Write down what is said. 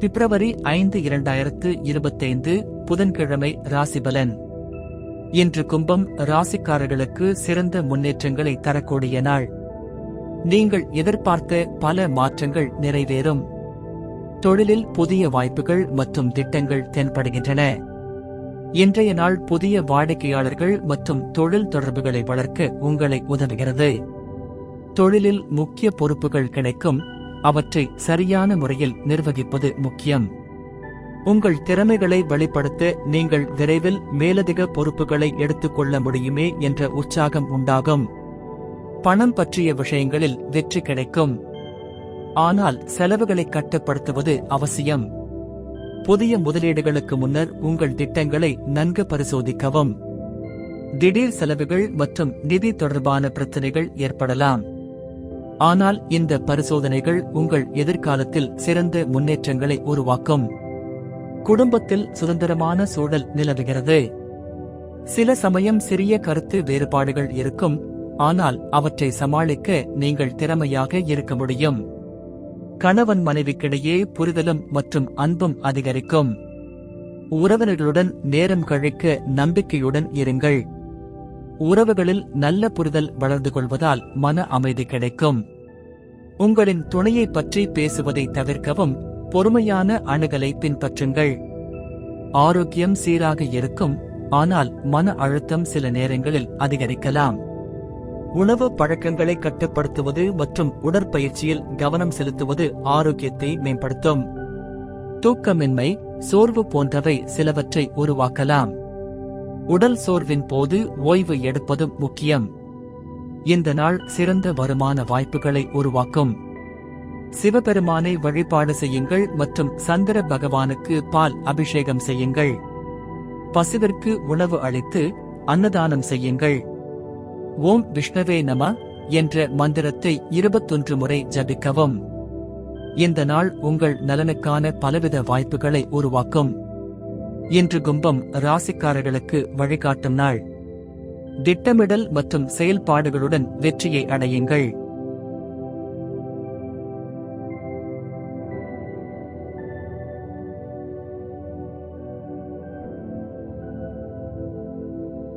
பிப்ரவரி ஐந்து இரண்டாயிரத்து இருபத்தைந்து புதன்கிழமை ராசிபலன். இன்று கும்பம் ராசிக்காரர்களுக்கு சிறந்த முன்னேற்றங்களை தரக்கூடிய நாள். நீங்கள் எதிர்பார்த்த பல மாற்றங்கள் நிறைவேறும். தொழிலில் புதிய வாய்ப்புகள் மற்றும் திட்டங்கள் தென்படுகின்றன. இன்றைய நாள் புதிய வாடிக்கையாளர்கள் மற்றும் தொழில் தொடர்புகளை வளர்க்க உங்களை உதவுகிறது. தொழிலில் முக்கிய பொறுப்புகள் கிடைக்கும். அவற்றை சரியான முறையில் நிர்வகிப்பது முக்கியம். உங்கள் திறமைகளை வெளிப்படுத்த நீங்கள் விரைவில் மேலதிக பொறுப்புகளை எடுத்துக்கொள்ள முடியுமே என்ற உற்சாகம் உண்டாகும். பணம் பற்றிய விஷயங்களில் வெற்றி கிடைக்கும். ஆனால் செலவுகளை கட்டுப்படுத்துவது அவசியம். புதிய முதலீடுகளுக்கு முன்னர் உங்கள் திட்டங்களை நன்கு பரிசோதிக்கவும். திடீர் செலவுகள் மற்றும் நிதி தொடர்பான பிரச்சனைகள் ஏற்படலாம். ஆனால் இந்த பரிசோதனைகள் உங்கள் எதிர்காலத்தில் சிறந்த முன்னேற்றங்களை உருவாக்கும். குடும்பத்தில் சுதந்திரமான சூழல் நிலவுகிறது. சில சமயம் சிறிய கருத்து வேறுபாடுகள் இருக்கும் ஆனால் அவற்றை சமாளிக்க நீங்கள் திறமையாக இருக்க முடியும். கணவன் மனைவிக்கிடையே புரிதலும் மற்றும் அன்பும் அதிகரிக்கும். உறவினர்களுடன் நேரம் கழிக்க நம்பிக்கையுடன் இருங்கள். உறவுகளில் நல்ல புரிதல் வளர்ந்து கொள்வதால் மன அமைதி கிடைக்கும். உங்களின் துணையை பற்றி பேசுவதை தவிர்க்கவும் பொறுமையான அணுகலை பின்பற்றுங்கள். ஆரோக்கியம் சீராக இருக்கும் ஆனால் மன அழுத்தம் சில நேரங்களில் அதிகரிக்கலாம். உணவு பழக்கங்களை கட்டுப்படுத்துவது மற்றும் உடற்பயிற்சியில் கவனம் செலுத்துவது ஆரோக்கியத்தை மேம்படுத்தும். தூக்கமின்மை சோர்வு போன்றவை சிலவற்றை உருவாக்கலாம். உடல் சோர்வின் போது ஓய்வு எடுப்பதும் முக்கியம். இந்த நாள் சிறந்த வருமான வாய்ப்புகளை உருவாக்கும். சிவபெருமானை வழிபாடு செய்யுங்கள் மற்றும் சந்திர பகவானுக்கு பால் அபிஷேகம் செய்யுங்கள். பசுவிற்கு உணவு அளித்து அன்னதானம் செய்யுங்கள். ஓம் விஷ்ணவே நம என்ற மந்திரத்தை இருபத்தொன்று முறை ஜபிக்கவும். இந்த நாள் உங்கள் நலனுக்கான பலவித வாய்ப்புகளை உருவாக்கும். இன்று கும்பம் ராசிக்காரர்களுக்கு வழிகாட்டும் நாள். திட்டமிடல் மற்றும் செயல்பாடுகளுடன் வெற்றியை அடையுங்கள்.